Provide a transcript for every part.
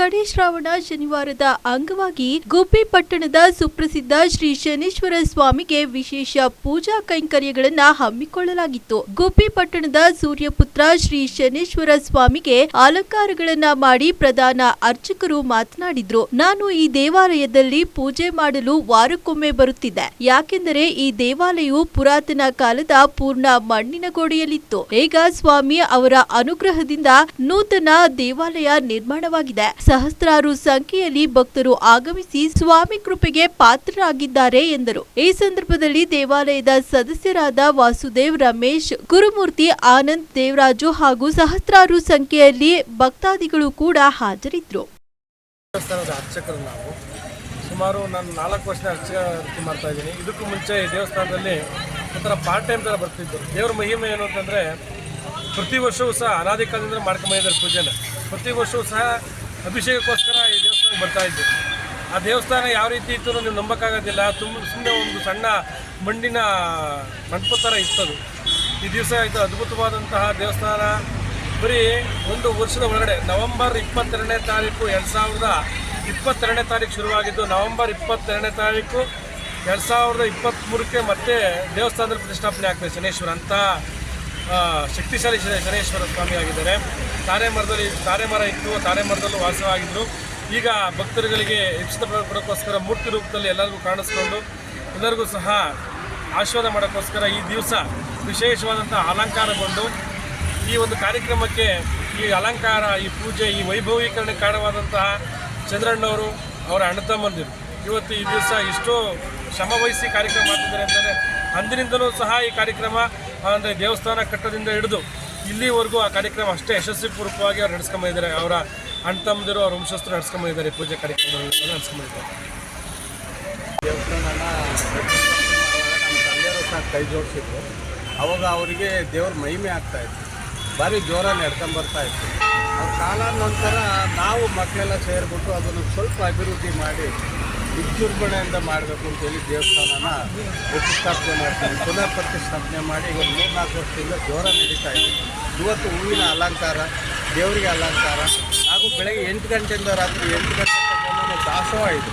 ಕಡೆ ಶ್ರಾವಣ ಶನಿವಾರದ ಅಂಗವಾಗಿ ಗುಬ್ಬಿ ಪಟ್ಟಣದ ಸುಪ್ರಸಿದ್ಧ ಶ್ರೀ ಶನೇಶ್ವರ ಸ್ವಾಮಿಗೆ ವಿಶೇಷ ಪೂಜಾ ಕೈಂಕರ್ಯಗಳನ್ನು ಹಮ್ಮಿಕೊಳ್ಳಲಾಗಿತ್ತು. ಗುಬ್ಬಿ ಪಟ್ಟಣದ ಸೂರ್ಯಪುತ್ರ ಶ್ರೀ ಶನೇಶ್ವರ ಸ್ವಾಮಿಗೆ ಅಲಂಕಾರಗಳನ್ನ ಮಾಡಿ ಪ್ರಧಾನ ಅರ್ಚಕರು ಮಾತನಾಡಿದ್ರು. ನಾನು ಈ ದೇವಾಲಯದಲ್ಲಿ ಪೂಜೆ ಮಾಡಲು ವಾರಕ್ಕೊಮ್ಮೆ ಬರುತ್ತಿದ್ದೆ. ಯಾಕೆಂದರೆ ಈ ದೇವಾಲಯವು ಪುರಾತನ ಕಾಲದ ಪೂರ್ಣ ಮಣ್ಣಿನ ಗೋಡೆಯಲ್ಲಿತ್ತು. ಈಗ ಸ್ವಾಮಿ ಅವರ ಅನುಗ್ರಹದಿಂದ ನೂತನ ದೇವಾಲಯ ನಿರ್ಮಾಣವಾಗಿದೆ. ಸಹಸ್ರಾರು ಸಂಖ್ಯೆಯಲ್ಲಿ ಭಕ್ತರು ಆಗಮಿಸಿ ಸ್ವಾಮಿ ಕೃಪೆಗೆ ಪಾತ್ರರಾಗಿದ್ದಾರೆ ಎಂದರು. ಈ ಸಂದರ್ಭದಲ್ಲಿ ದೇವಾಲಯದ ಸದಸ್ಯರಾದ ವಾಸುದೇವ್ ರಮೇಶ್, ಗುರುಮೂರ್ತಿ ಆನಂದ್ ದೇವರಾಜು ಹಾಗೂ ಸಹಸ್ರಾರು ಸಂಖ್ಯೆಯಲ್ಲಿ ಭಕ್ತಾದಿಗಳು ಕೂಡ ಹಾಜರಿದ್ದರು. ಸುಮಾರು ನಾನು ನಾಲ್ಕು ವರ್ಷ ಅರ್ಚಕ ಅರ್ಚಿ ಮಾಡ್ತಾ ಇದ್ದೀನಿ. ಇದಕ್ಕೂ ಮುಂಚೆ ಈ ದೇವಸ್ಥಾನದಲ್ಲಿ ಒಂಥರ ಪಾರ್ಟ್ ಟೈಮ್ ಥರ ಬರ್ತಿದ್ದರು ದೇವ್ರ ಮಹಿಮೆ ಏನು ಅಂತಂದರೆ ಪ್ರತಿ ವರ್ಷವೂ ಸಹ ಅನಾದಿ ಕಾಲದಿಂದ ಮಾಡ್ಕೊಂಬಂದಿದ್ದಾರೆ ಪೂಜೆನ. ಪ್ರತಿ ವರ್ಷವೂ ಸಹ ಅಭಿಷೇಕಕ್ಕೋಸ್ಕರ ಈ ದೇವಸ್ಥಾನಕ್ಕೆ ಬರ್ತಾ ಇದ್ದೆ. ಆ ದೇವಸ್ಥಾನ ಯಾವ ರೀತಿ ಇತ್ತು ನೀವು ನಂಬಕ್ಕಾಗೋದಿಲ್ಲ. ತುಂಬ ಸುಮ್ಮನೆ ಒಂದು ಸಣ್ಣ ಮಣ್ಣಿನ ಮಂಟಪ ಥರ ಇತ್ತದು. ಈ ದಿವಸ ಇದು ಅದ್ಭುತವಾದಂತಹ ದೇವಸ್ಥಾನ. ಬರೀ ಒಂದು ವರ್ಷದ ಒಳಗಡೆ ನವೆಂಬರ್ ಇಪ್ಪತ್ತೆರಡನೇ ತಾರೀಕು ಎರಡು ಸಾವಿರದ ಇಪ್ಪತ್ತೆರಡನೇ ತಾರೀಕು ಶುರುವಾಗಿದ್ದು ನವೆಂಬರ್ ಇಪ್ಪತ್ತೆರಡನೇ ತಾರೀಕು ಎರಡು ಸಾವಿರದ ಇಪ್ಪತ್ತ್ಮೂರಕ್ಕೆ ಮತ್ತೆ ದೇವಸ್ಥಾನದ ಪ್ರತಿಷ್ಠಾಪನೆ ಆಗ್ತದೆ ಶನೇಶ್ವರ ಅಂತ. ಶಕ್ತಿಶಾಲಿ ಶನೇಶ್ವರ ಸ್ವಾಮಿ ಆಗಿದ್ದಾರೆ. ತಾರೆ ಮರದಲ್ಲಿ ತಾರೆ ಮರ ಇತ್ತು ತಾರೆ ಮರದಲ್ಲೂ ವಾಸವಾಗಿದ್ದರು ಈಗ ಭಕ್ತರುಗಳಿಗೆ ಹೆಚ್ಚಿನ ಕೊಡೋಕ್ಕೋಸ್ಕರ ಮೂರ್ತಿ ರೂಪದಲ್ಲಿ ಎಲ್ಲರಿಗೂ ಕಾಣಿಸ್ಕೊಂಡು ಎಲ್ಲರಿಗೂ ಸಹ ಆಶೀರ್ವಾದ ಮಾಡೋಕ್ಕೋಸ್ಕರ ಈ ದಿವಸ ವಿಶೇಷವಾದಂಥ ಅಲಂಕಾರಗೊಂಡು ಈ ಒಂದು ಕಾರ್ಯಕ್ರಮಕ್ಕೆ ಈ ಅಲಂಕಾರ, ಈ ಪೂಜೆ, ಈ ವೈಭವೀಕರಣ ಕಾರಣವಾದಂತಹ ಚಂದ್ರಣ್ಣವರು ಅವರ ಅಣ್ಣ ತಮ್ಮಂದಿರು. ಇವತ್ತು ಈ ದಿವಸ ಎಷ್ಟೋ ಶ್ರಮ ವಹಿಸಿ ಕಾರ್ಯಕ್ರಮ ಮಾಡ್ತಿದ್ದಾರೆ ಅಂದರೆ ಅಂದಿನಿಂದಲೂ ಸಹ ಈ ಕಾರ್ಯಕ್ರಮ ಅಂದರೆ ದೇವಸ್ಥಾನ ಕಟ್ಟದಿಂದ ಹಿಡಿದು ಇಲ್ಲಿವರೆಗೂ ಆ ಕಾರ್ಯಕ್ರಮ ಅಷ್ಟೇ ಯಶಸ್ವಿ ಯಶಸ್ವಿಪೂರ್ವಕವಾಗಿ ಅವ್ರು ನಡೆಸ್ಕೊಂಬಂದಿದ್ದಾರೆ. ಅವರ ಅಣ್ಣ ತಮ್ಮದಿರು ಅವ್ರ ವಂಶಸ್ಥರು ನಡೆಸ್ಕೊಂಬಂದಿದ್ದಾರೆ ಈ ಪೂಜೆ ಕಾರ್ಯಕ್ರಮ ಸಹ ಕೈ ಜೋಡಿಸಿದ್ರು. ಅವಾಗ ಅವರಿಗೆ ದೇವ್ರ ಮಹಿಮೆ ಆಗ್ತಾ ಇತ್ತು. ಭಾರಿ ಜೋರ ನಡ್ಕೊಂಬರ್ತಾ ಇತ್ತು. ಅವ್ರ ಕಾಲ ನಂತರ ನಾವು ಮಕ್ಕಳೆಲ್ಲ ಸೇರಿಬಿಟ್ಟು ಅದನ್ನು ಸ್ವಲ್ಪ ಅಭಿವೃದ್ಧಿ ಮಾಡಿ ವಿಜೃಂಭಣೆಯಿಂದ ಮಾಡಬೇಕು ಅಂತೇಳಿ ದೇವಸ್ಥಾನನ ಪ್ರತಿಷ್ಠಾಪನೆ ಮಾಡ್ತೀವಿ. ಪುನಃ ಪ್ರತಿಷ್ಠಾಪನೆ ಮಾಡಿ ಈಗ ಒಂದು ಮೂರ್ನಾಲ್ಕು ವರ್ಷದಿಂದ ಜೋರ ನಡೀತಾ ಇದೆ. ಇವತ್ತು ಹೂವಿನ ಅಲಂಕಾರ, ದೇವರಿಗೆ ಅಲಂಕಾರ, ಹಾಗೂ ಬೆಳಗ್ಗೆ ಎಂಟು ಗಂಟೆಯಿಂದ ರಾತ್ರಿ ಎಂಟು ಗಂಟೆ ದಾಸೋಹ ಇದೆ.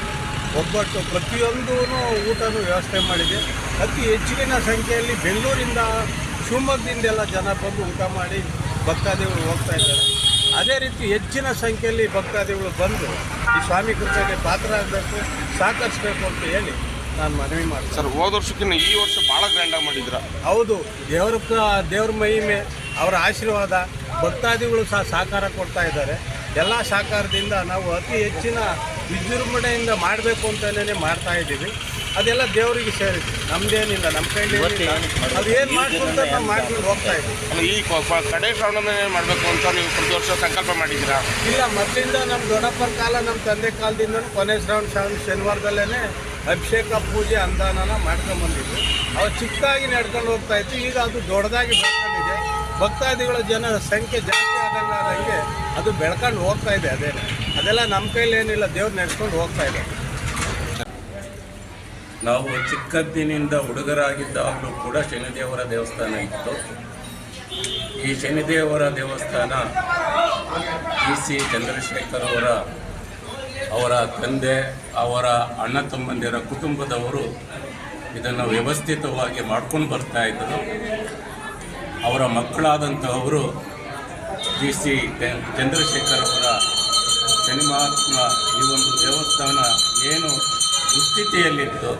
ಒಬ್ಬಟ್ಟು ಪ್ರತಿಯೊಂದೂ ಊಟನೂ ವ್ಯವಸ್ಥೆ ಮಾಡಿದೆ. ಅತಿ ಹೆಚ್ಚಿನ ಸಂಖ್ಯೆಯಲ್ಲಿ ಬೆಂಗಳೂರಿಂದ ಶಿವಮೊಗ್ಗದಿಂದೆಲ್ಲ ಜನ ಬಂದು ಊಟ ಮಾಡಿ ಭಕ್ತಾದಿಗಳು ಹೋಗ್ತಾ ಇದ್ದಾರೆ. ಅದೇ ರೀತಿ ಹೆಚ್ಚಿನ ಸಂಖ್ಯೆಯಲ್ಲಿ ಭಕ್ತಾದಿಗಳು ಬಂದು ಈ ಸ್ವಾಮಿ ಕೃಪೆಗೆ ಪಾತ್ರರಾಗಬೇಕು ಸಹಕರಿಸಬೇಕು ಅಂತ ಹೇಳಿ ನಾನು ಮನವಿ ಮಾಡ್ತೀನಿ. ಸರ್ ಹೋದ ವರ್ಷಕ್ಕಿಂತ ಈ ವರ್ಷ ಭಾಳ ಗ್ರ್ಯಾಂಡಾಗಿ ಮಾಡಿದ್ರ ಹೌದು ದೇವ್ರ ದೇವ್ರ ಮಹಿಮೆ ಅವರ ಆಶೀರ್ವಾದ ಭಕ್ತಾದಿಗಳು ಸಹ ಸಹಕಾರ ಕೊಡ್ತಾ ಇದ್ದಾರೆ. ಎಲ್ಲ ಸಹಕಾರದಿಂದ ನಾವು ಅತಿ ಹೆಚ್ಚಿನ ವಿಜೃಂಭಣೆಯಿಂದ ಮಾಡಬೇಕು ಅಂತಲೇ ಮಾಡ್ತಾ ಇದ್ದೀವಿ. ಅದೆಲ್ಲ ದೇವರಿಗೆ ಸೇರಿದೆ. ನಮ್ದೇನಿಲ್ಲ ನಮ್ಮ ಕೈಲಿ ಅದು ಏನು ಮಾಡ್ಕೊಂತ ನಾವು ಮಾಡ್ಕೊಂಡು ಹೋಗ್ತಾ ಇದ್ದೀವಿ. ಈ ಕಡೆ ಶ್ರಾವಣನೇ ಮಾಡಬೇಕು ಅಂತ ನೀವು ಪ್ರತಿ ವರ್ಷ ಸಂಕಲ್ಪ ಮಾಡಿದ್ದೀರಾ? ಇಲ್ಲ ಮೊದಲಿಂದ ನಮ್ಮ ದೊಡ್ಡಪ್ಪನ ಕಾಲ ನಮ್ಮ ತಂದೆ ಕಾಲದಿಂದ ಕೊನೆ ಶ್ರಾವಣ ಶ್ರಾವಣ ಶನಿವಾರದಲ್ಲೇ ಅಭಿಷೇಕ ಪೂಜೆ ಅನುದಾನನ ಮಾಡ್ಕೊಂಬಂದಿದ್ವಿ ಅವ್ರು ಚಿಕ್ಕದಾಗಿ ನಡ್ಕೊಂಡು ಹೋಗ್ತಾ ಇತ್ತು. ಈಗ ಅದು ದೊಡ್ಡದಾಗಿ ಬೆಳ್ಕೊಂಡಿದೆ. ಭಕ್ತಾದಿಗಳ ಜನರ ಸಂಖ್ಯೆ ಜಾಸ್ತಿ ಆದಂಗೆ ಆದಂಗೆ ಅದು ಬೆಳ್ಕೊಂಡು ಹೋಗ್ತಾ ಇದೆ ಅದೇ ಅದೆಲ್ಲ ನಮ್ಮ ಕೈಲಿ ಏನಿಲ್ಲ ದೇವ್ರು ನಡೆಸ್ಕೊಂಡು ಹೋಗ್ತಾ ಇದೆ ನಾವು ಚಿಕ್ಕಂದಿನಿಂದ ಹುಡುಗರಾಗಿದ್ದಾಗಲೂ ಕೂಡ ಶನಿದೇವರ ದೇವಸ್ಥಾನ ಇತ್ತು. ಈ ಶನಿದೇವರ ದೇವಸ್ಥಾನ ಜಿ ಸಿ ಚಂದ್ರಶೇಖರ್ ಅವರ ಅವರ ತಂದೆ, ಅವರ ಅಣ್ಣ ತಮ್ಮಂದಿರ ಕುಟುಂಬದವರು ಇದನ್ನು ವ್ಯವಸ್ಥಿತವಾಗಿ ಮಾಡ್ಕೊಂಡು ಬರ್ತಾ ಇದ್ದರು. ಅವರ ಮಕ್ಕಳಾದಂತಹವರು ಜಿ ಸಿ ಚಂದ್ರಶೇಖರ್ ಅವರ ಶನಿ ಮಹಾತ್ಮ ಈ ಒಂದು ದೇವಸ್ಥಾನ ಏನು ದುಸ್ಥಿತಿಯಲ್ಲಿತ್ತು.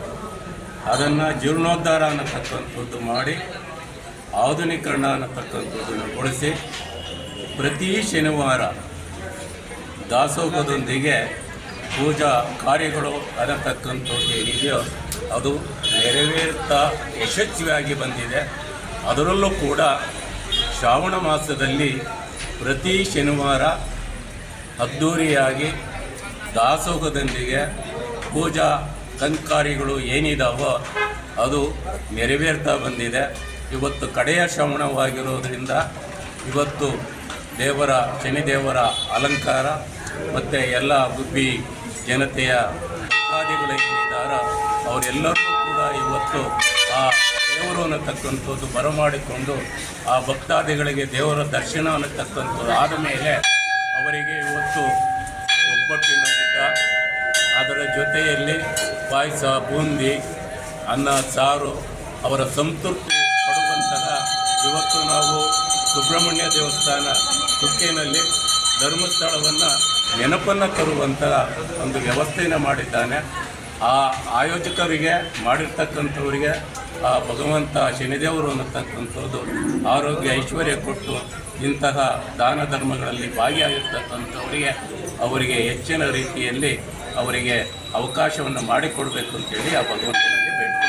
ಅದನ್ನು ಜೀರ್ಣೋದ್ಧಾರ ಅನ್ನತಕ್ಕಂಥದ್ದು ಮಾಡಿ ಆಧುನೀಕರಣ ಅನ್ನತಕ್ಕಂಥದ್ದನ್ನು ಗೊಳಿಸಿ ಪ್ರತಿ ಶನಿವಾರ ದಾಸೋಹದೊಂದಿಗೆ ಪೂಜಾ ಕಾರ್ಯಗಳು ಅನ್ನತಕ್ಕಂಥದ್ದು ಏನಿದೆಯೋ ಅದು ನೆರವೇರುತ್ತಾ ಯಶಸ್ವಿಯಾಗಿ ಬಂದಿದೆ. ಅದರಲ್ಲೂ ಕೂಡ ಶ್ರಾವಣ ಮಾಸದಲ್ಲಿ ಪ್ರತಿ ಶನಿವಾರ ಅದ್ಧೂರಿಯಾಗಿ ದಾಸೋಹದೊಂದಿಗೆ ಪೂಜಾ ಕಂಕಾರಿಗಳು ಏನಿದಾವೋ ಅದು ನೆರವೇರ್ತಾ ಬಂದಿದೆ. ಇವತ್ತು ಕಡೆಯ ಶ್ರವಣವಾಗಿರೋದ್ರಿಂದ ಇವತ್ತು ದೇವರ, ಶನಿದೇವರ ಅಲಂಕಾರ ಮತ್ತು ಎಲ್ಲ ಬುದ್ಧಿ ಜನತೆಯ ಏನಿದ್ದಾರ ಅವರೆಲ್ಲರೂ ಕೂಡ ಇವತ್ತು ಆ ದೇವರು ಅನ್ನತಕ್ಕಂಥದ್ದು ಬರಮಾಡಿಕೊಂಡು ಆ ಭಕ್ತಾದಿಗಳಿಗೆ ದೇವರ ದರ್ಶನ ಅನ್ನತಕ್ಕಂಥದ್ದು ಆದ ಮೇಲೆ ಅವರಿಗೆ ಇವತ್ತು ಒಬ್ಬಟ್ಟಿನ ಊಟ ಅದರ ಜೊತೆಯಲ್ಲಿ ಪಾಯಸ, ಬೂಂದಿ, ಅನ್ನ, ಸಾರು ಅವರ ಸಂತೃಪ್ತಿ ಪಡುವಂತಹ ಇವತ್ತು ನಾವು ಸುಬ್ರಹ್ಮಣ್ಯ ದೇವಸ್ಥಾನ ಕುಕ್ಕೆನಲ್ಲಿ ಧರ್ಮಸ್ಥಳವನ್ನು ನೆನಪನ್ನು ತರುವಂತಹ ಒಂದು ವ್ಯವಸ್ಥೆಯನ್ನು ಮಾಡಿದ್ದಾನೆ. ಆ ಆಯೋಜಕರಿಗೆ ಮಾಡಿರ್ತಕ್ಕಂಥವರಿಗೆ, ಆ ಭಗವಂತ ಶನಿದೇವರು ಅನ್ನತಕ್ಕಂಥದ್ದು ಆರೋಗ್ಯ ಐಶ್ವರ್ಯ ಕೊಟ್ಟು ಇಂತಹ ದಾನ ಧರ್ಮಗಳಲ್ಲಿ ಭಾಗಿಯಾಗಿರ್ತಕ್ಕಂಥವರಿಗೆ ಅವರಿಗೆ ಹೆಚ್ಚಿನ ರೀತಿಯಲ್ಲಿ ಅವರಿಗೆ ಅವಕಾಶವನ್ನು ಮಾಡಿಕೊಡಬೇಕು ಅಂತೇಳಿ ಆ ಭಗವಂತನಲ್ಲಿ ಬೇಡ್ತೀನಿ